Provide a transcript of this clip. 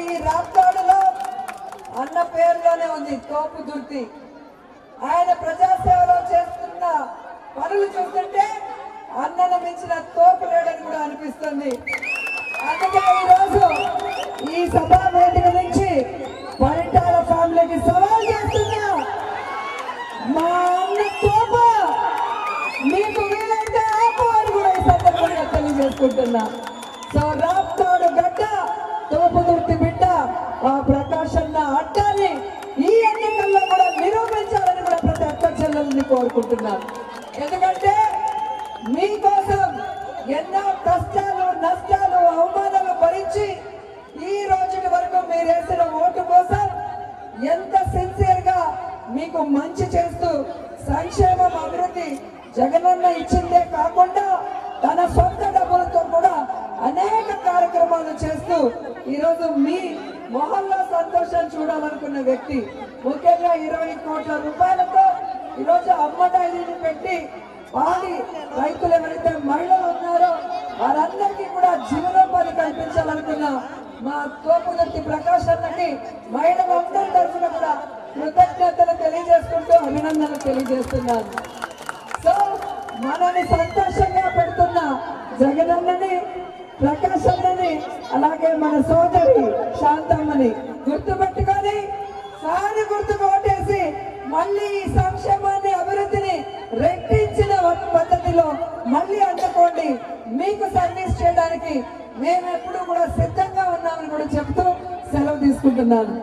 ఈ రాప్తాడులో అన్న పేరులోనే ఉంది తోపు దుర్తి. ఆయన ప్రజాసేవలో చేస్తున్న పనులు చూస్తుంటే అన్నను మించిన తోపు లేడని కూడా అనిపిస్తుంది. అందుకే ఈరోజు ఈ సభా వేదిక నుంచి పరిటాల ఫ్యామిలీకి సవాల్ చేస్తున్నా. మా అన్న తోపు మీకు వీలైతే ఆపు అని కూడా ఈ సందర్భంగా తెలియజేసుకుంటున్నా. సో ప్రకాష్ అన్న అడ్డాన్ని ఈ ఎన్నికల్లో కూడా నిరూపించాలని కూడా ప్రతి ఒక్క చెల్లెల్ని కోరుకుంటున్నాను ఎందుకంటే మీకోసం ఎన్నో కష్టాలు నష్టాలు అవమానాలు భరించి ఈ రోజుటి వరకు మీరు వేసిన ఓటు కోసం ఎంత సిన్సియర్గా మీకు మంచి చేస్తూ సంక్షేమం అభివృద్ధి జగనన్న ఇచ్చిందే కాకుండా తన సొంత డబ్బులతో కూడా అనేక కార్యక్రమాలు చేస్తూ ఈరోజు మీ మొహంలో సంతోషం చూడాలనుకున్న వ్యక్తి ముఖ్యంగా ఇరవై కోట్ల రూపాయలతో ఈరోజు అమ్మ డైరీని పెట్టి పాడి రైతులు ఎవరైతే మహిళలు ఉన్నారో వారందరికీ కూడా జీవనోపాధి కల్పించాలనుకున్న మా తోపుదర్తి ప్రకాష్ అన్నకి మహిళలందరి తరఫున కూడా కృతజ్ఞతలు తెలియజేసుకుంటూ అభినందనలు తెలియజేస్తున్నాను. సో మనని సంతోషంగా పెడుతున్న జగనన్నని ప్రకాశ్ అలాగే మన సోదరి శాంతమ్మని గుర్తుపెట్టుకొని సారి గుర్తుకు ఓటేసి మళ్ళీ ఈ సంక్షేమాన్ని అభివృద్ధిని రెట్టించిన పద్ధతిలో మళ్ళీ అందుకోండి. మీకు సర్వీస్ చేయడానికి మేము ఎప్పుడు కూడా సిద్ధంగా ఉన్నామని కూడా చెప్తూ సెలవు తీసుకుంటున్నాను.